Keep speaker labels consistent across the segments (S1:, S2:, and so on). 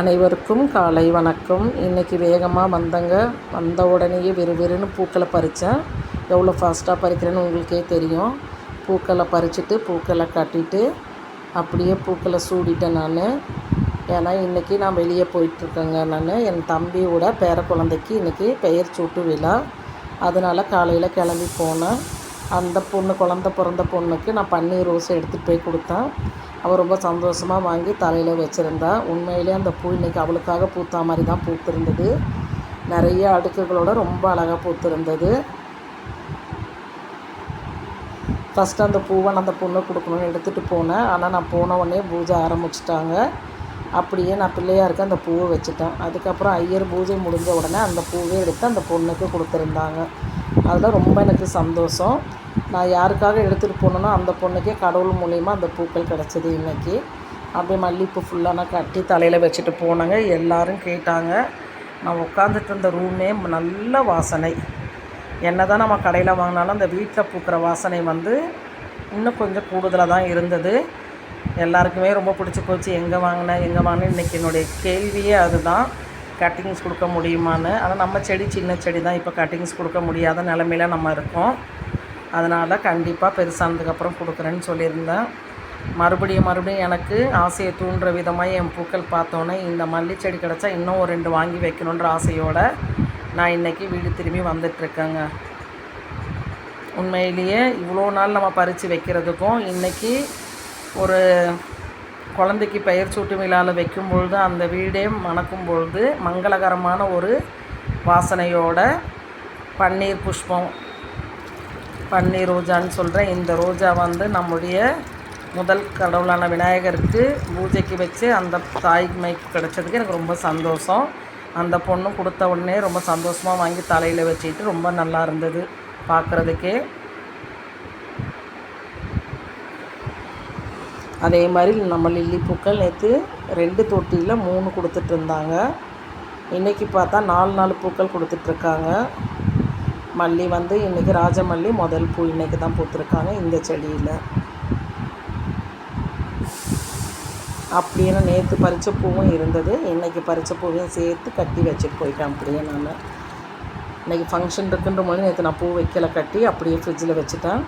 S1: அனைவருக்கும் காலை வணக்கம். இன்றைக்கி வேகமாக வந்தங்க. வந்த உடனேயே வெறுவெறுன்னு பூக்களை பறித்தேன் எவ்வளோ ஃபாஸ்ட்டாக பறிக்கிறேன்னு உங்களுக்கே தெரியும். பூக்களை பறிச்சுட்டு பூக்களை கட்டிட்டு அப்படியே பூக்களை சூடிட்டேன் நான். ஏன்னா இன்றைக்கி நான் வெளியே போயிட்டுருக்கேங்க நான். என் தம்பியோட பேர குழந்தைக்கு இன்றைக்கி பெயர் சூட்டு விழா. அதனால் காலையில் கிளம்பி போனேன். அந்த பொண்ணு குழந்த பிறந்த பொண்ணுக்கு நான் பன்னீர் ரோஸ் எடுத்துகிட்டு போய் கொடுத்தேன். அவள் ரொம்ப சந்தோஷமாக வாங்கி தலையில் வச்சுருந்தா. உண்மையிலே அந்த பூ இன்றைக்கி அவளுக்காக பூத்தா மாதிரி தான் பூத்திருந்தது. நிறைய அடுக்குகளோடு ரொம்ப அழகாக பூத்திருந்தது. ஃபஸ்ட்டு அந்த பூவை நான் அந்த பொண்ணை கொடுக்கணும்னு எடுத்துகிட்டு போனேன். ஆனால் நான் போன உடனே பூஜை ஆரம்பிச்சிட்டாங்க. அப்படியே நான் பிள்ளையாருக்கு அந்த பூவை வச்சுட்டேன். அதுக்கப்புறம் ஐயர் பூஜை முடிஞ்ச உடனே அந்த பூவே எடுத்து அந்த பொண்ணுக்கு கொடுத்துருந்தாங்க. அதில் ரொம்ப எனக்கு சந்தோஷம். நான் யாருக்காக எடுத்துகிட்டு போனேனோ அந்த பொண்ணுக்கே கடவுள் மூலிமா அந்த பூக்கள் கிடச்சிது இன்றைக்கி அப்படியே மல்லிகைப்பூ ஃபுல்லாக நான் கட்டி தலையில் வச்சுட்டு போனேங்க. எல்லோரும் கேட்டாங்க நான் உட்காந்துட்டு இருந்த ரூமே நல்ல வாசனை. என்ன தான் நம்ம கடையில் வாங்கினாலும் அந்த வீட்டில் பூக்கிற வாசனை வந்து இன்னும் கொஞ்சம் கூடுதலாக தான் இருந்தது. எல்லாருக்குமே ரொம்ப பிடிச்சி போச்சு. எங்கே வாங்கினேன் எங்கே வாங்கினேன் இன்றைக்கி என்னுடைய கேள்வியே அதுதான். கட்டிங்ஸ் கொடுக்க முடியுமான்னு. ஆனால் நம்ம செடி சின்ன செடி தான். இப்போ கட்டிங்ஸ் கொடுக்க முடியாத நிலமையில நம்ம இருக்கோம். அதனால் கண்டிப்பாக பெருசானதுக்கப்புறம் கொடுக்குறேன்னு சொல்லியிருந்தேன். மறுபடியும் மறுபடியும் எனக்கு ஆசையை தூண்டுற விதமாக என் பூக்கள் பார்த்தோன்னே இந்த மல்லி செடி கிடச்சா இன்னும் ஒரு ரெண்டு வாங்கி வைக்கணுன்ற ஆசையோடு நான் இன்றைக்கி வீடு திரும்பி வந்துட்டுருக்கேங்க. உண்மையிலேயே இவ்வளோ நாள் நம்ம பறித்து வைக்கிறதுக்கும் இன்றைக்கி ஒரு குழந்தைக்கு பெயர் சூட்டு விழாவில் வைக்கும் பொழுது அந்த வீடே மணக்கும் பொழுது மங்களகரமான ஒரு வாசனையோட பன்னீர் புஷ்பம் பன்னீர் ரோஜான்னு சொல்கிறேன் இந்த ரோஜா வந்து நம்முடைய முதல் கடவுளான விநாயகருக்கு பூஜைக்கு வச்சு அந்த தாய்மைக்கு கிடச்சதுக்கு எனக்கு ரொம்ப சந்தோஷம். அந்த பொண்ணு கொடுத்த உடனே ரொம்ப சந்தோஷமாக வாங்கி தலையில் வச்சுக்கிட்டு ரொம்ப நல்லா இருந்தது பார்க்குறதுக்கே அதே மாதிரி நம்ம லில்லி பூக்கள் நேற்று ரெண்டு தொட்டியில் மூணு கொடுத்துட்டு இருந்தாங்க. இன்றைக்கி பார்த்தா நாலு நாலு பூக்கள் கொடுத்துட்ருக்காங்க மல்லி வந்து இன்றைக்கி ராஜமல்லி முதல் பூ இன்றைக்கி தான் பூத்துருக்காங்க இந்த செடியில். அப்படின்னு நேற்று பறித்த பூவும் இருந்தது. இன்றைக்கி பறித்த பூவையும் சேர்த்து கட்டி வச்சுட்டு போயிட்டேன் அப்படியே நான். இன்றைக்கி ஃபங்க்ஷன் இருக்குன்ற போது நேற்று நான் பூ வைக்கல கட்டி அப்படியே ஃப்ரிட்ஜில் வச்சுட்டேன்.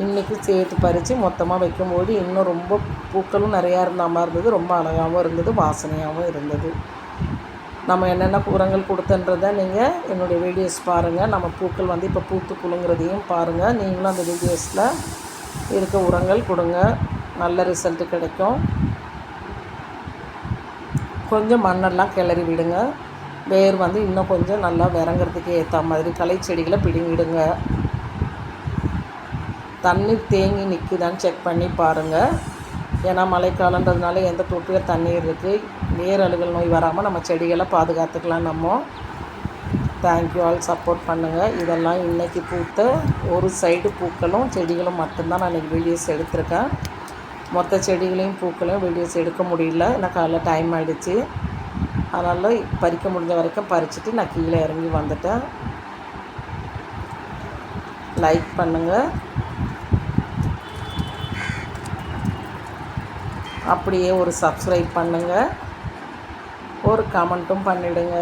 S1: இன்றைக்கி சேர்த்து பறித்து மொத்தமாக வைக்கும்போது இன்னும் ரொம்ப பூக்களும் நிறையா இருந்த மாதிரி இருந்தது. ரொம்ப அழகாகவும் இருந்தது வாசனையாகவும் இருந்தது. நம்ம என்னென்ன உரங்கள் கொடுத்தன்றதை நீங்கள் என்னுடைய வீடியோஸ் பாருங்கள் நம்ம பூக்கள் வந்து இப்போ பூத்து குலுங்கிறதையும் பாருங்கள் நீங்களும் அந்த வீடியோஸில் இருக்க உரங்கள் கொடுங்க. நல்ல ரிசல்ட்டு கிடைக்கும். கொஞ்சம் மண்ணெல்லாம் கிளறி விடுங்க. வேர் வந்து இன்னும் கொஞ்சம் நல்லா விறங்கிறதுக்கு ஏற்ற மாதிரி களை செடிகளை பிடுங்கிடுங்க. தண்ணி தேங்கி நிற்குதான்னு செக் பண்ணி பாருங்கள் ஏன்னா மழைக்காலன்றதுனால எந்த தொட்டியில் தண்ணீர் இருக்குது வேர் அழுகல் நோய் வராமல் நம்ம செடிகளை பாதுகாத்துக்கலாம் நம்ம. தேங்க்யூ ஆல் சப்போர்ட் பண்ணுங்கள் இதெல்லாம் இன்றைக்கி பூத்த ஒரு சைடு பூக்களும் செடிகளும் மட்டும்தான் நான் இன்றைக்கி வீடியோஸ் எடுத்திருக்கேன். மொத்த செடிகளையும் பூக்களையும் வீடியோஸ் எடுக்க முடியல. எனக்கு அதில் டைம் ஆகிடுச்சு அதனால் பறிக்க முடிஞ்ச வரைக்கும் பறிச்சுட்டு நான் கீழே இறங்கி வந்துட்டேன். லைக் பண்ணுங்கள் அப்படியே ஒரு சப்ஸ்கிரைப் பண்ணுங்கள் ஒரு கமெண்ட்டும் பண்ணிவிடுங்க